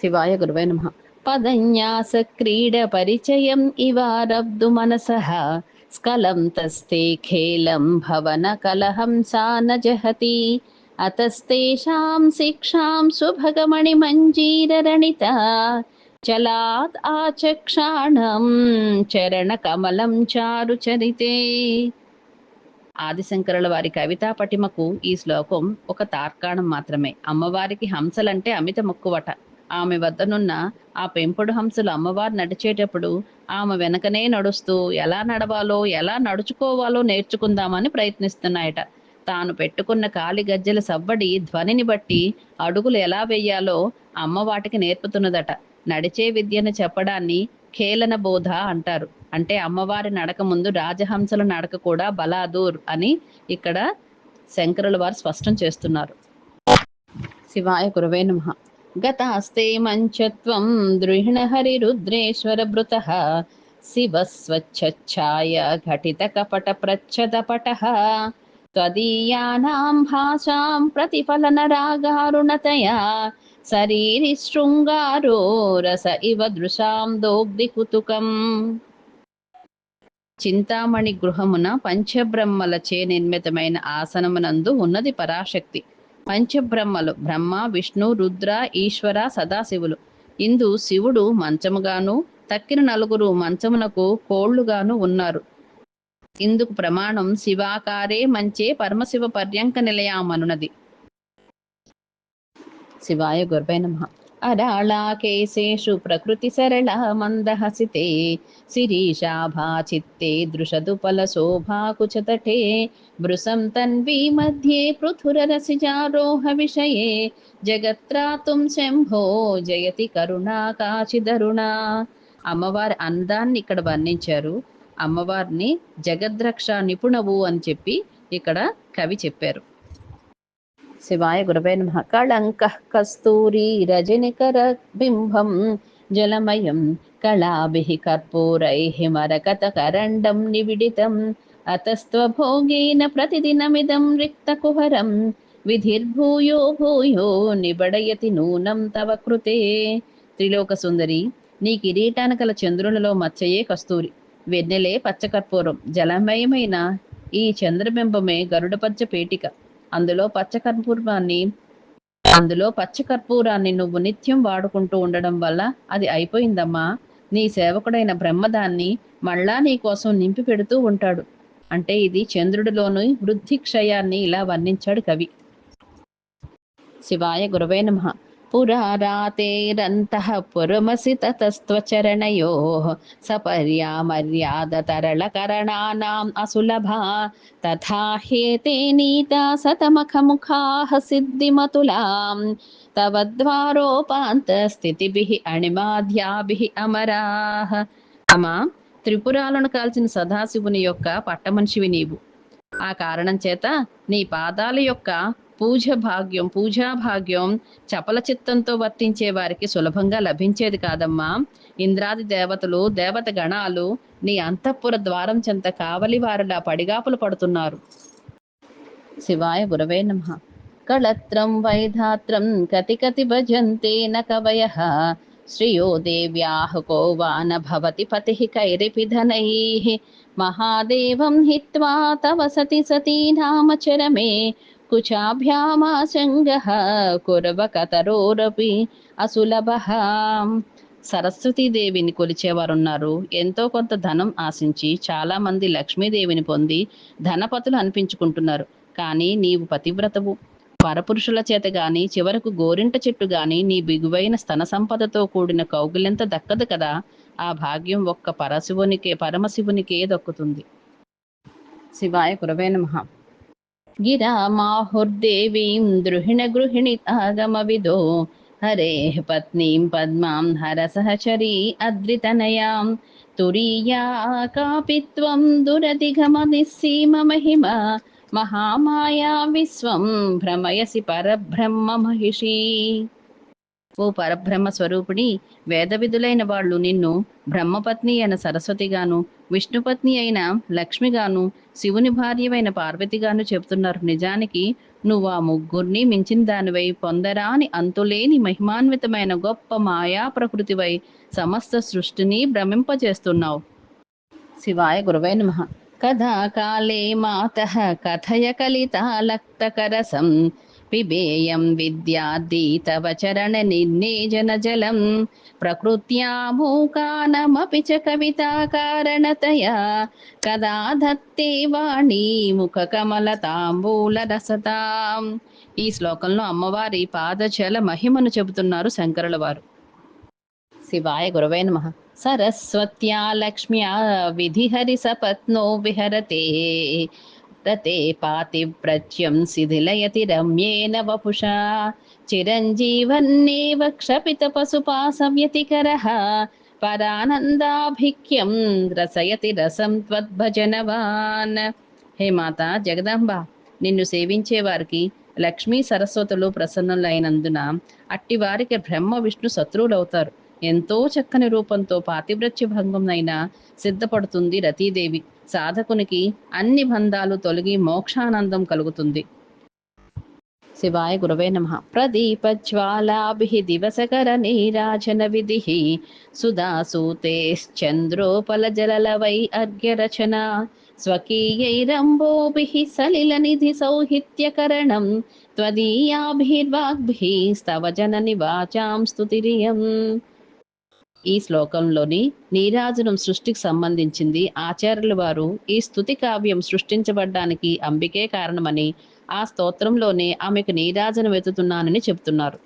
శివాయ గురువే నమ. పదన్యాస క్రీడ పరిచయం ఇవారబ్దు మనసః. స్కలం తస్తే ఖేలం భవన కలహం సా నజహతి జహతి. అతస్తేషాం శిక్షాం సుభగమణి మంజీరరణిత. చలాత్ ఆచక్షాణం చరణ కమలం చారు చరితే. ఆదిశంకరుల వారి కవితా పటిమకు ఈ శ్లోకం ఒక తార్కాణం మాత్రమే. అమ్మవారికి హంసలంటే అమిత మక్కువట. ఆమె వద్దనున్న ఆ పెంపుడు హంసలు అమ్మవారు నడిచేటప్పుడు ఆమె వెనకనే నడుస్తూ ఎలా నడవాలో ఎలా నడుచుకోవాలో నేర్చుకుందామని ప్రయత్నిస్తున్నాయట. తాను పెట్టుకున్న కాలి గజ్జెల సవ్వడి ధ్వనిని బట్టి అడుగులు ఎలా వేయాలో అమ్మ వాటికి నేర్పుతున్నదట. నడిచే విద్యను చెప్పడాన్ని ఖేలన బోధ అంటారు. అంటే అమ్మవారి నడక ముందు రాజహంసల నడక కూడా బలాదూర్ అని ఇక్కడ శంకరుల వారు స్పష్టం చేస్తున్నారు. శివాయ గురవే నమ. గతాస్తే మంచత్వం ద్రుహిణ హరి రుద్రేశ్వర భృత శివ స్వచ్ఛాయ ఘటిత కపట ప్రచ్ఛదపట. త్వదీయానాం భాషాం ప్రతిఫలన రాగారుణతయా శరీరి శృంగారో రస ఇవ దృశాం దోగ్ధి కుతుకం. చింతామణి గృహమున పంచబ్రహ్మలచే నిర్మితమైన ఆసనమునందు ఉన్నది పరాశక్తి. పంచబ్రహ్మలు బ్రహ్మ విష్ణు రుద్ర ఈశ్వర సదాశివులు. ఇందు శివుడు మంచముగాను తక్కిన నలుగురు మంచమునకు కోళ్ళుగాను ఉన్నారు. ఇందుకు ప్రమాణం శివాకారే మంచే పరమశివ పర్యంక నిలయామనున్నది శివాయ గుర్వై నమ. అరాళాకేశేషు ప్రకృతి సరళ మందహసితే శిరీషాభా చిత్తే దృషదుపల శోభాకుచతటే బృసం తన్వీ మధ్యే పృథురరసిజారోహ విషయే జగత్రాతుం శంభో జయతి కరుణా కాచిదరుణా అమ్మవారి అందాన్ని ఇక్కడ వర్ణించారు. అమ్మవారిని జగద్రక్ష నిపుణవు అని చెప్పి ఇక్కడ కవి చెప్పారు. శివాయ గురవే నమ. కళంక కస్తూరి రజనికర బింబం జలమయం. కళాభిః కర్పూరైః మరకత కరండం నివిడితం. అతస్త్వభోగేన ప్రతిదినమిదం రిక్తకుహరం విధిర్భూయో భూయో నిబడయతి నూనం తవ కృతే. త్రిలోక సుందరి నీ కిరీటాన కల చంద్రునిలో మచ్చయే కస్తూరి. వెన్నెలే పచ్చకర్పూరం జలమయమైన ఈ చంద్రబింబమే గరుడపచ్చ పేటిక. అందులో పచ్చకర్పూరాన్ని అందులో పచ్చకర్పూరాన్ని నువ్వు నిత్యం వాడుకుంటూ ఉండడం వల్ల అది అయిపోయిందమ్మా. నీ సేవకుడైన బ్రహ్మదాన్ని మళ్ళా నీ కోసం నింపి పెడుతూ ఉంటాడు. అంటే ఇది చంద్రుడిలోని వృద్ధి క్షయాన్ని ఇలా వర్ణించాడు కవి. శివాయ గురవే నమ. పురారాతేరంతః పురమసి తతస్త్వచరణయో సపర్యామర్యాదతరళకరణానాం అసులభా తథా హ్యేతే నీతా సతమఖముఖాః సిద్ధిమతులాం తవ ద్వారోపాంతస్థితిభిః అణిమాధ్యాభిః అమరాః అమా త్రిపురాలను కాల్చిన సదాశివుని యొక్క పట్టమనిషివి నీవు। ఆ కారణం చేత నీ పాదాల యొక్క పూజ భాగ్యం పూజా భాగ్యం చపల చిత్తంతో వర్తించే వారికి సులభంగా లభించేది కాదమ్మా. ఇంద్రాది దేవతలు దేవత గణాలు నీ అంతఃపుర ద్వారం చెంత కావలి వారిలా పడిగాపులు పడుతున్నారు. శివాయ గురవే నమ. కళత్రం వైధాత్రం కతి కతి భజంతే న కవయః శ్రియో దేవ్యాః వా న భవతి పతిః కైరిపిధనైః మహాదేవం హిత్వా తవ సతి సతీ నామచరమే కుచాభ్యామాశంగః కురవకతరోరపి అసులభః సరస్వతీదేవిని కొలిచేవారున్నారు. ఎంతో కొంత ధనం ఆశించి చాలామంది లక్ష్మీదేవిని పొంది ధనపతులు అనిపించుకుంటున్నారు. కానీ నీవు పతివ్రతవు. పరపురుషుల చేత గాని చివరకు గోరింట చెట్టు గాని నీ బిగువైన స్తన సంపదతో కూడిన కౌగులెంత దక్కదు కదా. ఆ భాగ్యం ఒక్క పరశివునికే పరమశివునికే దక్కుతుంది. శివాయ కురవే నమ. గిరా మాహుర్దేవీం ద్రుహిణ గృహిణి ఆగమ విదో హరే పత్నీం పద్మాం హర సహచరీ అద్రితనయాం తురీయా కాపి త్వం నిస్సీమ మహిమ మహామాయా విశ్వం భ్రమయసి పరబ్రహ్మ మహిషి ఓ పరబ్రహ్మ స్వరూపిణి వేదవిధులైన వాళ్ళు నిన్ను బ్రహ్మపత్ని అయిన సరస్వతిగాను విష్ణుపత్ని అయిన లక్ష్మిగాను శివుని భార్యవైన పార్వతిగాను చెబుతున్నారు. నిజానికి నువ్వు ఆ ముగ్గురిని మించిన దానివై పొందరాని అంతులేని మహిమాన్వితమైన గొప్ప మాయా ప్రకృతివై సమస్త సృష్టిని భ్రమింపచేస్తున్నావు శివాయ గురవై నమ. కథా కాలే మాత కథయ కలితాలక్తకరసం. లక్తకరసం విద్యార్థి తవ చరణ జలం ప్రకృత్యాముకానమపి చ కవితా కారణతయా కదా ధత్తే వాణి ముఖ కమల తాంబూల రసతాం ఈ శ్లోకంలో అమ్మవారి పాదచల మహిమను చెబుతున్నారు శంకరుల వారు. శివాయ గురవే నమ. సరస్వత్యా లక్ష్మ్యా విధిహరి సపత్నో విహరతే రతే పాతివ్రత్యం శిథిలయతి రమ్యేన వపుషా. చిరంజీవన్నేవ క్షపిత పశుపాసవ్యతికరః. పరానందాభిక్యం రసయతి రసం త్వద్భజనవాన్. హే మాత జగదాంబ నిన్ను సేవించే వారికి లక్ష్మీ సరస్వతులు ప్రసన్నులైనందున అట్టి వారికి బ్రహ్మ విష్ణు శత్రువులవుతారు. ఎంతో చక్కని రూపంతో పాతివ్రత్య భంగంనైన సిద్ధపడుతుంది రతీదేవి. సాధకునికి అన్ని బంధాలు తొలగి మోక్షానందం కలుగుతుంది. శివాయ గురవే నమ. ప్రదీపజ్వాలాభి దివసకర నీరాజన విధి. సుధాసూతేశ్చంద్రోపల జలలవై అర్ఘ్యరచన. స్వకీయైరంబోభి సలిల నిధి సౌహిత్యకరణం. త్వదీయాభిర్వాగ్భిः స్తవ జనని వాచాం స్తుతిరియం. ఈ శ్లోకంలోని నీరాజనం సృష్టికి సంబంధించింది ఆచార్యుల వారు ఈ స్థుతి కావ్యం సృష్టించబడ్డానికి అంబికే కారణమని ఆ స్తోత్రంలోనే ఆమెకు నీరాజనం ఎత్తుతున్నానని చెబుతున్నారు.